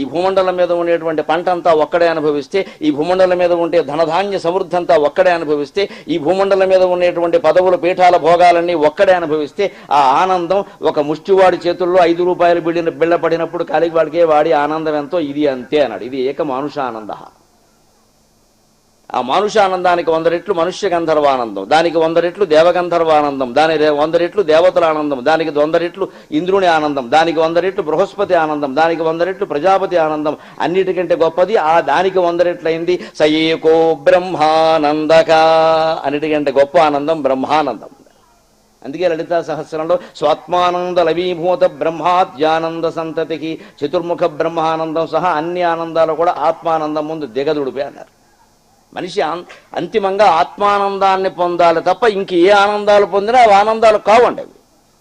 ఈ భూమండలం మీద ఉండేటువంటి పంట అంతా ఒక్కడే అనుభవిస్తే ఈ భూమండలం మీద ఉండే ధనధాన్య సమృద్ధి అంతా ఒక్కడే అనుభవిస్తే ఈ భూమండలం మీద ఉండేటువంటి పదవుల పీఠాల భోగాలన్నీ ఒక్కడే అనుభవిస్తే ఆ ఆనందం ఒక ముష్టివాడి చేతుల్లో ఐదు రూపాయలు బిళ్ళ బిళ్ళ పడినప్పుడు కలిగి వాడికే వాడి ఆనందం ఎంతో ఇది అంతే అన్నాడు. ఇది ఏక మానుష ఆనంద ఆ మానుషానందానికి వంద రెట్లు మనుష్య గంధర్వానందం దానికి వంద రెట్లు దేవగంధర్వానందం దాని వంద రెట్లు దేవతల ఆనందం దానికి వంద రెట్లు ఇంద్రుని ఆనందం దానికి వంద రెట్లు బృహస్పతి ఆనందం దానికి వంద రెట్లు ప్రజాపతి ఆనందం అన్నిటికంటే గొప్పది ఆ దానికి వంద రెట్లయింది సయేకో బ్రహ్మానందక. అన్నిటికంటే గొప్ప ఆనందం బ్రహ్మానందం. అందుకే లలితా సహస్రంలో స్వాత్మానంద లవీభూత బ్రహ్మాద్యానంద సంతతికి చతుర్ముఖ బ్రహ్మానందం సహా అన్ని ఆనందాలు కూడా ఆత్మానందం ముందు దిగదుడిపే అన్నారు. మనిషి అం- అంతిమంగా ఆత్మానందాన్ని పొందాలి తప్ప ఇంక ఏ ఆనందాలు పొందినా అవి ఆనందాలు కావండి అవి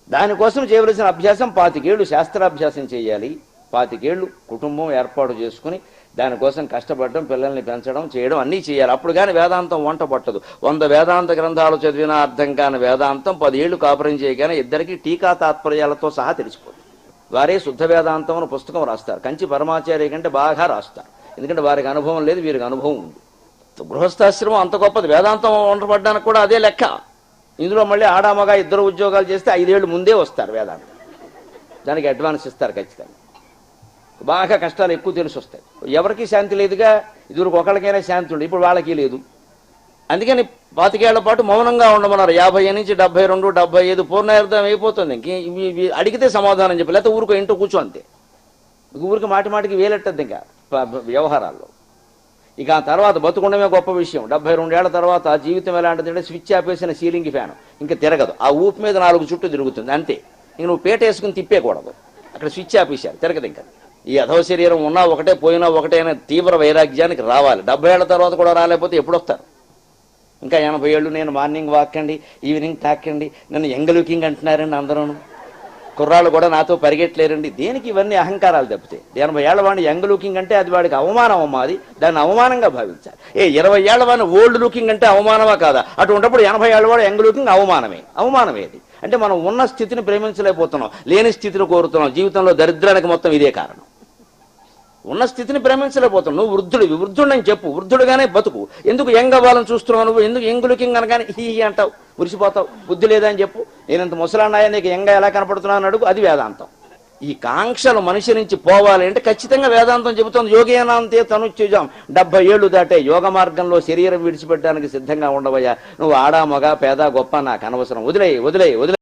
దానికోసం చేయవలసిన అభ్యాసం పాతికేళ్ళు శాస్త్రాభ్యాసం చేయాలి. పాతికేళ్ళు కుటుంబం ఏర్పాటు చేసుకుని దానికోసం కష్టపడడం పిల్లల్ని పెంచడం చేయడం అన్నీ చేయాలి. అప్పుడు కానీ వేదాంతం వంట పట్టదు. వంద వేదాంత గ్రంథాలు చదివినా అర్థం కాని వేదాంతం పదేళ్ళు కాపురం చేయగానే ఇద్దరికి టీకా తాత్పర్యాలతో సహా తెలిసిపోతుంది. వారే శుద్ధ వేదాంతం అని పుస్తకం రాస్తారు. కంచి పరమాచార్య కంటే బాగా రాస్తారు. ఎందుకంటే వారికి అనుభవం లేదు వీరికి అనుభవం ఉంది. గృహస్థాశ్రమం అంత గొప్పది. వేదాంతం ఉండబడ్డానికి కూడా అదే లెక్క. ఇందులో మళ్ళీ ఆడామగా ఇద్దరు ఉద్యోగాలు చేస్తే ఐదేళ్ళు ముందే వస్తారు వేదాంతం. దానికి అడ్వాన్స్ ఇస్తారు ఖచ్చితంగా. బాగా కష్టాలు ఎక్కువ తెలిసి వస్తాయి. ఎవరికి శాంతి లేదుగా ఇదివరకు ఒకరికైనా శాంతి ఉండదు ఇప్పుడు వాళ్ళకి లేదు. అందుకని పాతికేళ్ళ పాటు మౌనంగా ఉండమన్నారు. యాభై నుంచి డెబ్బై రెండు డెబ్బై ఐదు పూర్ణార్థం అయిపోతుంది. ఇంక ఇవి అడిగితే సమాధానం చెప్పి. లేకపోతే ఊరికి ఇంటో కూర్చో అంతే. ఊరికి మాటి మాటికి వేలెట్టద్దు ఇంకా. వ్యవహారాల్లో. ఇక ఆ తర్వాత బతుకుండమే గొప్ప విషయం. డెబ్బై రెండేళ్ళ తర్వాత జీవితం ఎలాంటిదంటే స్విచ్ ఆపేసిన సీలింగ్ ఫ్యాన్. ఇంకా తిరగదు. ఆ ఊపు మీద నాలుగు చుట్టూ తిరుగుతుంది. అంతే. ఇంక నువ్వు పేట వేసుకుని తిప్పేయకూడదు అక్కడ స్విచ్ ఆపేశారు. తిరగదు ఇంకా. ఈ అధవ శరీరం ఉన్నా ఒకటే పోయినా ఒకటే అనే తీవ్ర వైరాగ్యానికి రావాలి. డెబ్బై ఏళ్ళ తర్వాత కూడా రాలేకపోతే ఎప్పుడు వస్తారు ఇంకా ఎనభై ఏళ్ళు నేను మార్నింగ్ వాక్ అండి ఈవినింగ్ టాక్ అండి. నన్ను యంగ్ లుకింగ్ అంటున్నారండి అందరూ కుర్రాళ్ళు కూడా నాతో పరిగెట్టలేరండి. దేనికి ఇవన్నీ అహంకారాలు తప్పితే? ఎనభై ఏళ్ళ వాడిని యంగ్ లుకింగ్ అంటే అది వాడికి అవమానం అమ్మాది దాన్ని అవమానంగా భావించాలి. ఏ ఇరవై ఏళ్ళ వాడిని ఓల్డ్ లుకింగ్ అంటే అవమానమా కాదా? అటు ఉన్నప్పుడు ఎనభై ఏళ్ళ వాడు యంగ్ లుకింగ్ అవమానమే. అవమానమే అది. అంటే మనం ఉన్న స్థితిని ప్రేమించలేకపోతున్నాం లేని స్థితిని కోరుతున్నాం. జీవితంలో దరిద్రానికి మొత్తం ఇదే కారణం. ఉన్న స్థితిని ప్రేమించలేకపోతున్నావు నువ్వు వృద్ధుడివి వృద్ధుడని చెప్పు. వృద్ధుడుగానే బతుకు. ఎందుకు యంగ్ అవ్వాలని చూస్తున్నావు నువ్వు? ఎందుకు యంగ్ లుకింగ్ అనగానే హీ హీ అంటావు? మురిసిపోతావు? బుద్ధి లేదా అని చెప్పు. నేనంత ముసలాన్నాయా నీకు ఎంగా ఎలా కనపడుతున్నావు అని అడుగు అది వేదాంతం. ఈ కాంక్షలు మనిషి నుంచి పోవాలి అంటే ఖచ్చితంగా వేదాంతం చెబుతోంది. యోగేనాంతే తనుచ్చుజాం. డెబ్బై ఏళ్ళు దాటే యోగ మార్గంలో శరీరం విడిచిపెట్టడానికి సిద్ధంగా ఉండవయ్యా. నువ్వు ఆడా మగ పేద గొప్ప నాకు అనవసరం. వదిలేయి వదిలేయి వదిలే